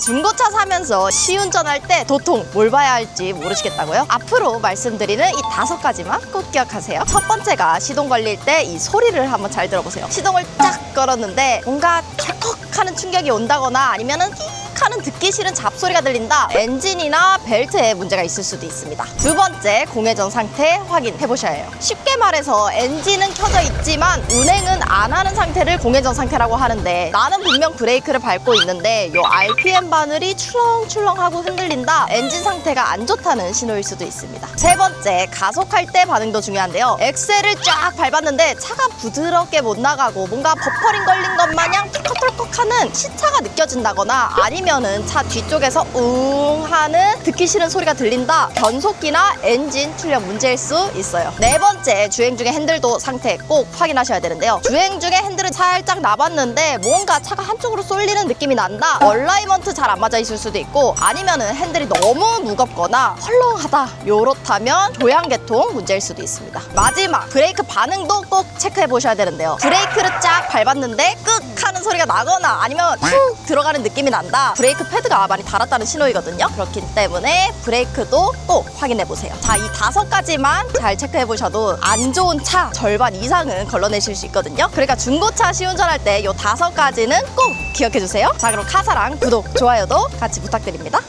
중고차 사면서 시운전할 때 도통 뭘 봐야 할지 모르시겠다고요? 앞으로 말씀드리는 이 다섯 가지만 꼭 기억하세요. 첫 번째가 시동 걸릴 때 이 소리를 한번 잘 들어보세요. 시동을 쫙 걸었는데 뭔가 찰컥 하는 충격이 온다거나 아니면은 끼익 하는 듣기 싫은 잡소리가 들린다. 엔진이나 벨트에 문제가 있을 수도 있습니다. 두 번째, 공회전 상태 확인해 보셔야 해요. 쉽게 말해서 엔진은 켜져 있지만 운행은 안 하는 상태를 공회전 상태라고 하는데 나는 분명 브레이크를 밟고 있는데 요 RPM 바늘이 출렁출렁하고 흔들린다. 엔진 상태가 안 좋다는 신호일 수도 있습니다. 세 번째, 가속할 때 반응도 중요한데요. 엑셀을 쫙 밟았는데 차가 부드럽게 못 나가고 뭔가 버퍼링 걸린 것 마냥 하는 시차가 느껴진다거나 아니면은 차 뒤쪽에서 웅 하는 듣기 싫은 소리가 들린다. 변속기나 엔진 출력 문제일 수 있어요. 네 번째, 주행 중에 핸들도 상태 꼭 확인하셔야 되는데요. 주행 중에 핸들을 살짝 놔봤는데 뭔가 차가 한쪽으로 쏠리는 느낌이 난다. 얼라이먼트 잘 안 맞아 있을 수도 있고 아니면은 핸들이 너무 무겁거나 헐렁하다. 요렇다면 조향계통 문제일 수도 있습니다. 마지막, 브레이크 반응도 꼭 체크해 보셔야 되는데요. 브레이크를 쫙 밟았는데 끄 하는 소리가 나 거나 아니면 훅 들어가는 느낌이 난다. 브레이크 패드가 많이 닳았다는 신호이거든요. 그렇기 때문에 브레이크도 꼭 확인해 보세요. 자, 이 다섯 가지만 잘 체크해 보셔도 안 좋은 차 절반 이상은 걸러내실 수 있거든요. 그러니까 중고차 시운전할 때 이 다섯 가지는 꼭 기억해 주세요. 자, 그럼 카사랑 구독, 좋아요도 같이 부탁드립니다.